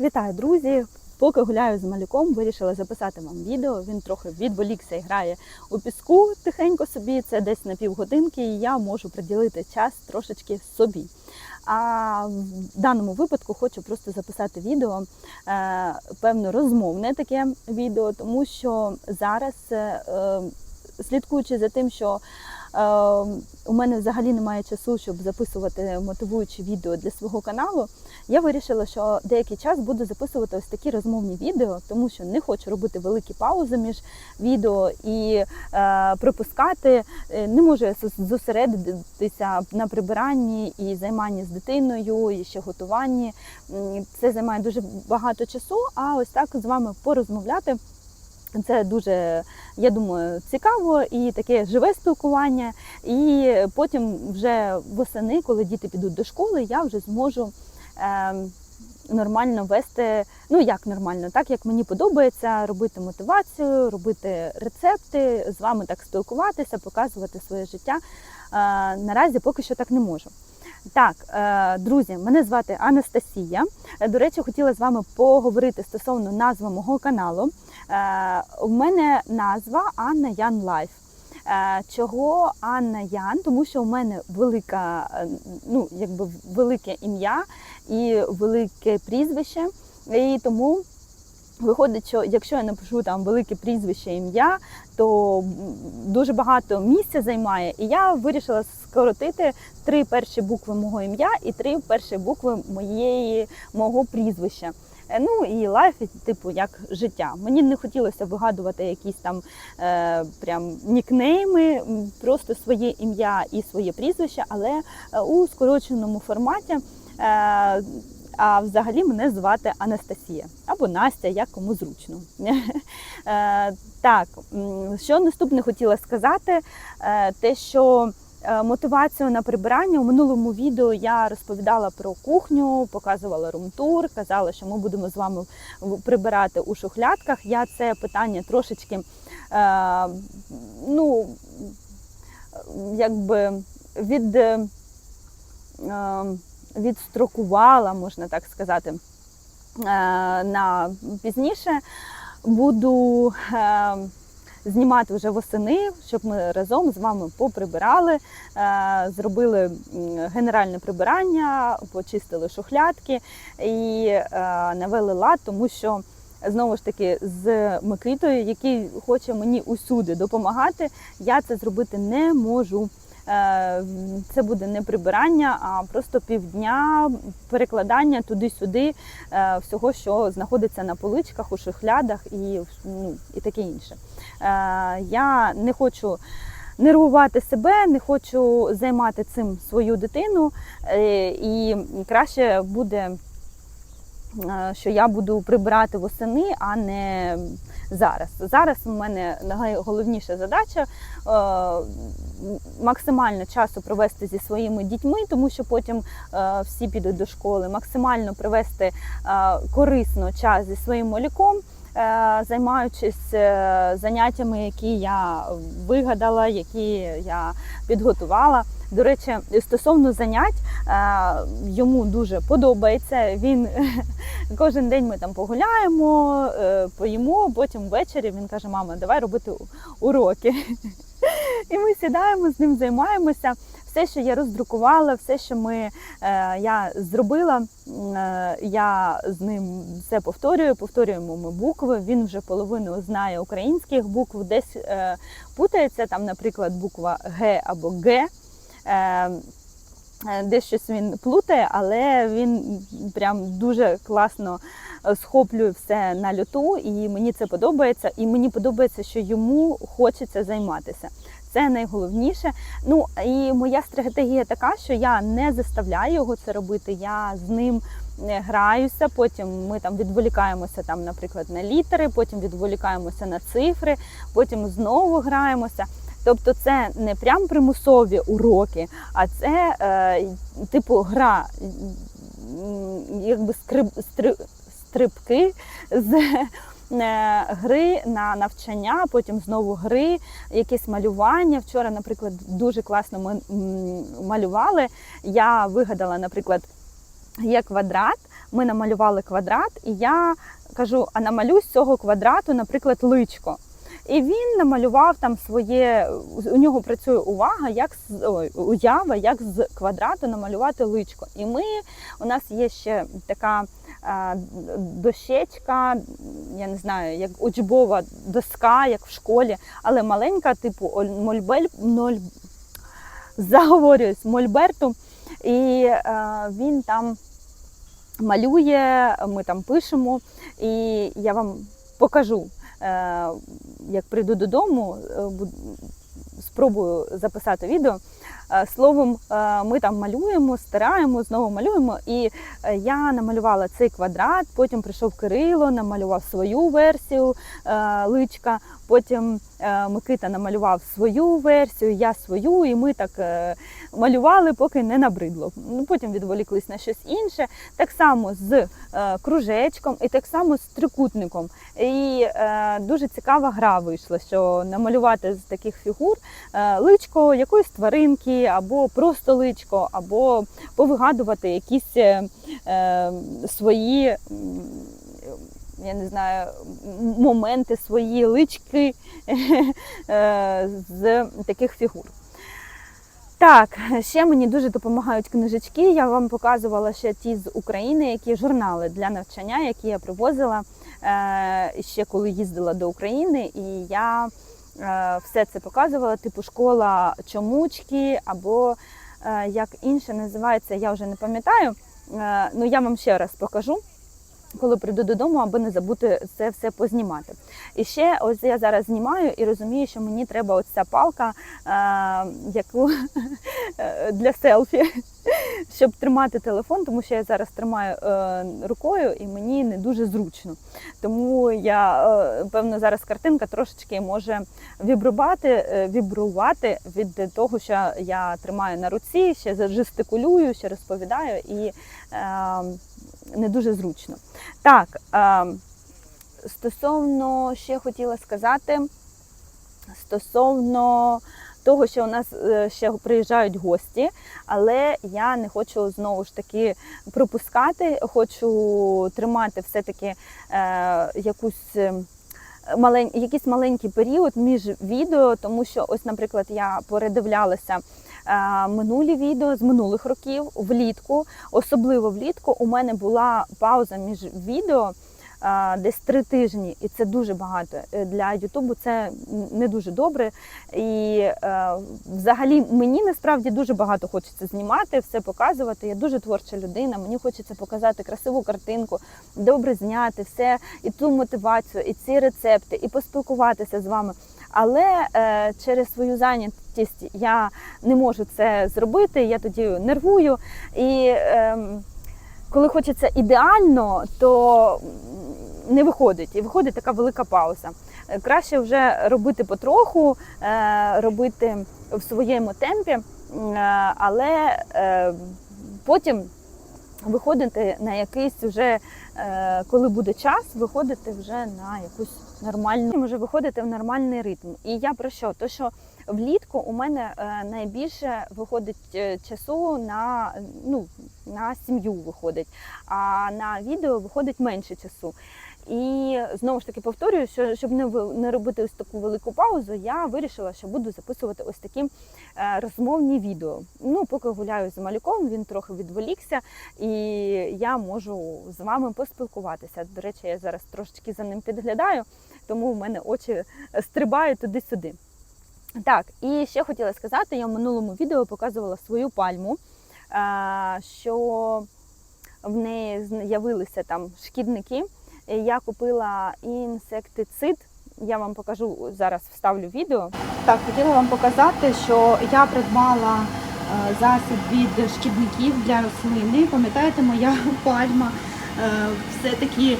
Вітаю, друзі! Поки гуляю з малюком, вирішила записати вам відео. Він трохи відволікся і грає у піску тихенько собі. Це десь на півгодинки, і я можу приділити час трошечки собі. А в даному випадку хочу просто записати відео, е, певно, розмовне таке відео, тому що зараз, е, е, слідкуючи за тим, що у мене взагалі немає часу, щоб записувати мотивуючі відео для свого каналу. Я вирішила, що деякий час буду записувати ось такі розмовні відео, тому що не хочу робити великі паузи між відео і е, пропускати. Е, Не можу зосередитися на прибиранні і займанні з дитиною, і ще готуванні. Це займає дуже багато часу. А ось так з вами порозмовляти. Це дуже, я думаю, цікаво і таке живе спілкування. І потім вже восени, коли діти підуть до школи, я вже зможу ем, нормально вести. Ну як нормально, так як мені подобається робити мотивацію, робити рецепти, з вами так спілкуватися, показувати своє життя. Е, наразі поки що так не можу. Так, е, друзі, мене звати Анастасія. Е, До речі, хотіла з вами поговорити стосовно назви мого каналу. Е, У мене назва Анна Ян Лайф. Е, Чого Анна Ян? Тому що у мене велика, е, ну якби велике ім'я і велике прізвище. І тому виходить, що якщо я напишу там велике прізвище ім'я, то дуже багато місця займає. І я вирішила скоротити три перші букви мого ім'я і три перші букви моєї мого прізвища. Е, Ну і лайф, типу, як життя. Мені не хотілося вигадувати якісь там е, прям нікнейми, просто своє ім'я і своє прізвище, але е, у скороченому форматі. Е, а взагалі мене звати Анастасія або Настя, як кому зручно. Е, Так, що наступне хотіла сказати, те, що мотивацію на прибирання у минулому відео я розповідала про кухню, показувала румтур, казала, що ми будемо з вами прибирати у шухлядках. Я це питання трошечки е, ну, якби від. е, е, відстрокувала, можна так сказати, е, на пізніше. Буду е, знімати вже восени, щоб ми разом з вами поприбирали, е, зробили генеральне прибирання, почистили шухлядки і е, навели лад, тому що. Знову ж таки, з Микитою, який хоче мені усюди допомагати, я це зробити не можу. Е, Це буде не прибирання, а просто півдня перекладання туди-сюди е, всього, що знаходиться на поличках, у шухлядах і, ну, і таке інше. Е, Я не хочу нервувати себе, не хочу займати цим свою дитину, і краще буде. Е, Що я буду прибирати восени, а не зараз. Зараз у мене найголовніша задача е, максимально часу провести зі своїми дітьми, тому що потім е, всі підуть до школи, максимально провести корисно час зі своїм малюком. Займаючись заняттями, які я вигадала, які я підготувала. До речі, стосовно занять е, йому дуже подобається. Він кожен день ми там погуляємо, е, поїмо. Потім ввечері він каже: Мама, давай робити уроки. І ми сідаємо з ним, займаємося. Все, що я роздрукувала, все, що ми, е, я зробила, е, я з ним все повторюю, повторюємо ми букви. Він вже половину знає українських букв, десь е, путається, там, наприклад, буква Г або Г. Е, Е, Десь щось він плутає, але він прям дуже класно е, схоплює все на льоту, і мені це подобається. І мені подобається, що йому хочеться займатися. Це найголовніше. Ну і моя стратегія така, що я не заставляю його це робити. Я з ним е, граюся. Потім ми там відволікаємося, там, наприклад, на літери, потім відволікаємося на цифри, потім знову граємося. Тобто це не прям примусові уроки, а це е, типу гра, якби скрип, стри, стрибки з е, гри на навчання, потім знову гри, якесь малювання. Вчора, наприклад, дуже класно ми малювали. Я вигадала, наприклад, є квадрат. ми намалювали квадрат, і я кажу: а намалюй з цього квадрату, наприклад, личко. І він намалював там своє. У нього працює увага, як з уява, як з квадрату намалювати личко. І ми у нас є ще така а, дощечка, я не знаю, як учбова доска, як в школі, але маленька, типу оль- мольбель, ноль, заговорююсь, мольберту. І е, він там малює, ми там пишемо, і я вам покажу, е, як прийду додому, е, спробую записати відео. Е, Словом, е, ми там малюємо, стираємо, знову малюємо. І е, я намалювала цей квадрат, потім прийшов Кирило, намалював свою версію личка, потім Микита намалював свою версію, я свою, і ми так малювали, поки не набридло. Ну, Потім відволіклись на щось інше. Так само з кружечком і так само з трикутником. І дуже цікава гра вийшла, що намалювати з таких фігур личко якоїсь тваринки, або просто личко, або повигадувати якісь е, е, свої. Я не знаю, моменти, свої лички е, з таких фігур. Так, ще мені дуже допомагають книжечки. Я вам показувала ще ті з України, які журнали для навчання, які я привозила е, ще коли їздила до України, і я все це показувала, типу школа чомучки, або е, як інше називається, я вже не пам'ятаю. Е, ну я вам ще раз покажу. Коли прийду додому, аби не забути це все познімати. І ще ось я зараз знімаю і розумію, що мені треба ця палка, е, яку е, для селфі, щоб тримати телефон, тому що я зараз тримаю е, рукою і мені не дуже зручно. Тому я, е, певно, зараз картинка трошечки може вібрувати, е, вібрувати від того, що я тримаю на руці, ще жестикулюю, ще розповідаю і е, не дуже зручно. Так, е, стосовно ще хотіла сказати, стосовно того, що у нас е, ще приїжджають гості, але я не хочу знову ж таки пропускати, хочу тримати все-таки е, якусь. е, Малень, якийсь маленький період між відео, тому що ось, наприклад, я передивлялася е, минулі відео з минулих років влітку, особливо влітку, у мене була пауза між відео десь три тижні, і це дуже багато Е, для Ютубу. Це не дуже добре. І е, взагалі мені насправді дуже багато хочеться знімати, все показувати. Я дуже творча людина. Мені хочеться показати красиву картинку, добре зняти все, і ту мотивацію, і ці рецепти, і поспілкуватися з вами. Але е, через свою зайнятість я не можу це зробити. Я тоді нервую. І е, коли хочеться ідеально, то не виходить. І виходить така велика пауза. Е, Краще вже робити потроху, е, робити в своєму темпі, е, але потім виходити на якийсь вже, коли буде час, виходити вже на якусь нормальну, може виходити в нормальний ритм. І я про що? То що влітку у мене е, найбільше виходить е, часу на, ну, на сім'ю виходить, а на відео виходить менше часу. І знову ж таки повторюю, що щоб не не робити ось таку велику паузу, я вирішила, що буду записувати ось такі е, розмовні відео. Ну, поки гуляю з малюком, він трохи відволікся, і я можу з вами поспілкуватися. До речі, я зараз трошечки за ним підглядаю, тому в мене очі стрибають туди-сюди. Так, і ще хотіла сказати, я в минулому відео показувала свою пальму, е, що в неї з'явилися там шкідники. Я купила інсектицид. Я вам покажу зараз, вставлю відео. Так, хотіла вам показати, що я придбала е, засіб від шкідників для рослини. Пам'ятаєте, моя пальма е, все-таки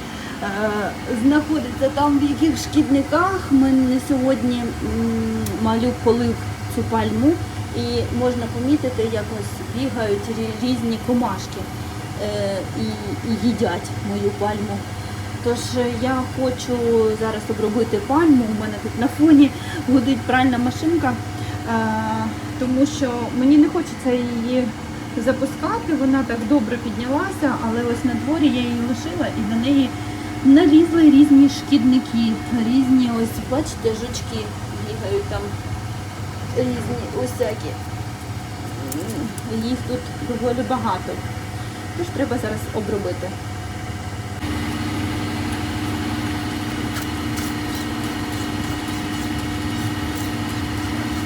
знаходиться там в яких шкідниках. Мене сьогодні м, малюк полив цю пальму і можна помітити, як ось бігають різні комашки е, і, їдять мою пальму. Тож е, я хочу зараз обробити пальму. У мене тут на фоні гудить пральна машинка, е, тому що мені не хочеться її запускати. Вона так добре піднялася, але ось на дворі я її лишила і до неї налізли різні шкідники, різні ось, бачите, жучки бігають там, різні усякі. Їх тут доволі багато. Тож треба зараз обробити.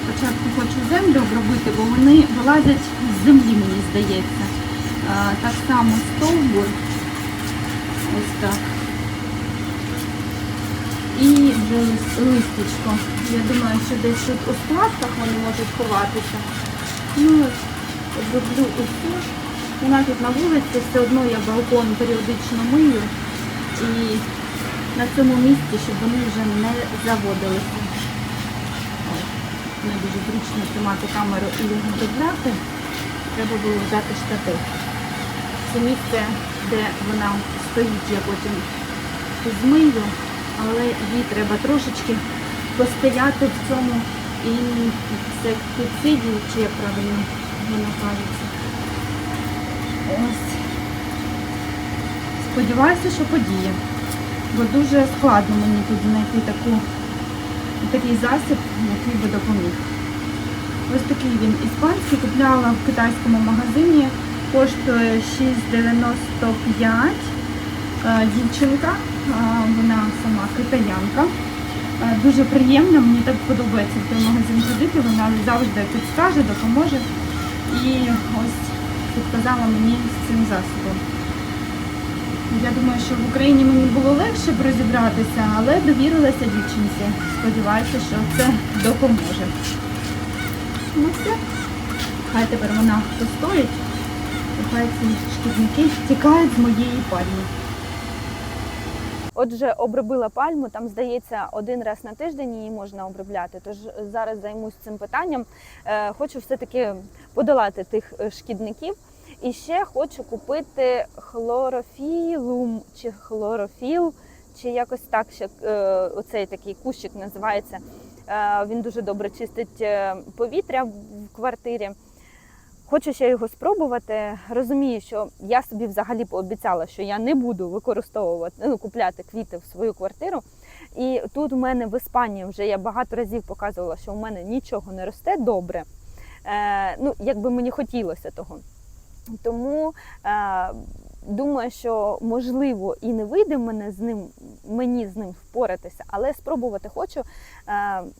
Спочатку хочу землю обробити, бо вони вилазять з землі, мені здається. Так само стовбур. Ось так. І вже лис- листячко. Я думаю, що десь тут у складках вони можуть ховатися. Ну, оброблю усю. Вона тут на вулиці, все одно я балкон періодично мию. І на цьому місці, щоб вони вже не заводилися. Не дуже зручно тримати камеру і обробляти. Треба було взяти штатив. Це місце, де вона стоїть, я потім змию, але їй треба трошечки постояти в цьому інсектициді, чи як правильно воно кажеться. Ось. Сподіваюся, що подіє. Бо дуже складно мені тут знайти таку, такий засіб, який би допоміг. Ось такий він іспанський, купляла в китайському магазині, коштує 6,95. Е, Дівчинка, вона сама китаянка. Е, Дуже приємна, мені так подобається в той магазин ходити, вона завжди підскаже, допоможе. І ось підказала мені з цим засобом. Я думаю, що в Україні мені було легше б розібратися, але довірилася дівчинці. Сподіваюся, що це допоможе. Ну все. Хай тепер вона постоїть, хай ці шкідники тікають з моєї пальми. Отже, обробила пальму, там здається, один раз на тиждень її можна обробляти. Тож зараз займусь цим питанням. Е, Хочу все-таки подолати тих е, шкідників. І ще хочу купити хлорофілум чи хлорофіл, чи якось так ще е, оцей такий кущик називається. Е, Він дуже добре чистить е, повітря в квартирі. Хочу ще його спробувати. Розумію, що я собі взагалі пообіцяла, що я не буду використовувати, ну, купляти квіти в свою квартиру. І тут у мене в Іспанії вже я багато разів показувала, що у мене нічого не росте добре. Е, ну, якби мені хотілося того. Тому е, думаю, що можливо і не вийде мене з ним, мені з ним впоратися, але спробувати хочу. Е,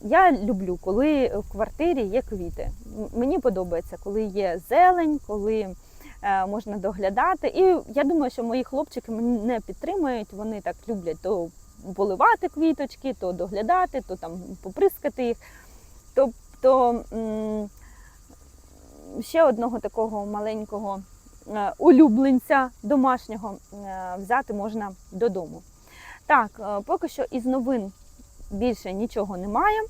я люблю, коли в квартирі є квіти. Мені подобається, коли є зелень, коли е, можна доглядати. І я думаю, що мої хлопчики мене підтримують. Вони так люблять то поливати квіточки, то доглядати, то там поприскати їх. Тобто ще одного такого маленького улюбленця домашнього е, взяти можна додому. Так, е, поки що із новин більше нічого немає.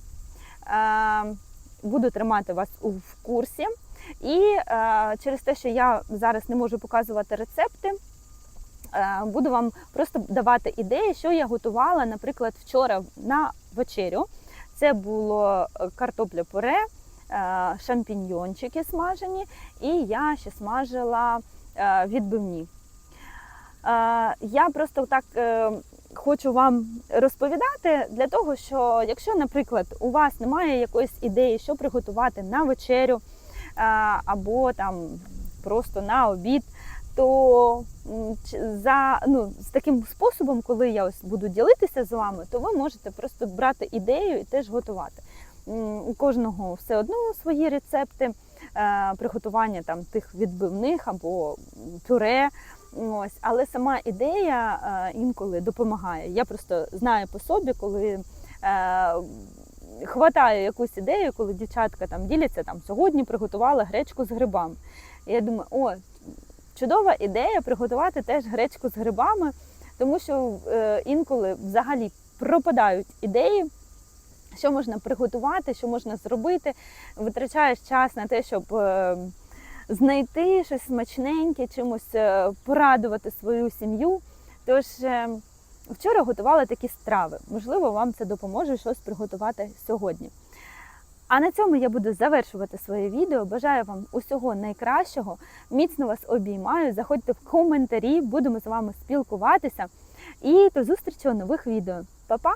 Е, Буду тримати вас в курсі. І е, через те, що я зараз не можу показувати рецепти, е, буду вам просто давати ідеї, що я готувала, наприклад, вчора на вечерю. Це було е, картопля пюре, е, шампіньйончики смажені, і я ще смажила е, відбивні. Е, Я просто так е, хочу вам розповідати для того, що якщо, наприклад, у вас немає якоїсь ідеї, що приготувати на вечерю е, або там просто на обід, то за ну, з таким способом, коли я ось буду ділитися з вами, то ви можете просто брати ідею і теж готувати. У кожного все одно свої рецепти е, приготування там тих відбивних або пюре. Ось, але сама ідея е, інколи допомагає. Я просто знаю по собі, коли е, хватаю якусь ідею, коли дівчатка там діляться там сьогодні приготувала гречку з грибами. Я думаю, о, чудова ідея приготувати теж гречку з грибами, тому що інколи взагалі пропадають ідеї. Що можна приготувати, що можна зробити, витрачаєш час на те, щоб е, знайти щось смачненьке, чимось е, порадувати свою сім'ю. Тож е, вчора готувала такі страви. Можливо, вам це допоможе щось приготувати сьогодні. А на цьому я буду завершувати своє відео. Бажаю вам усього найкращого. Міцно вас обіймаю. Заходьте в коментарі, будемо з вами спілкуватися. І до зустрічі у нових відео. Па-па!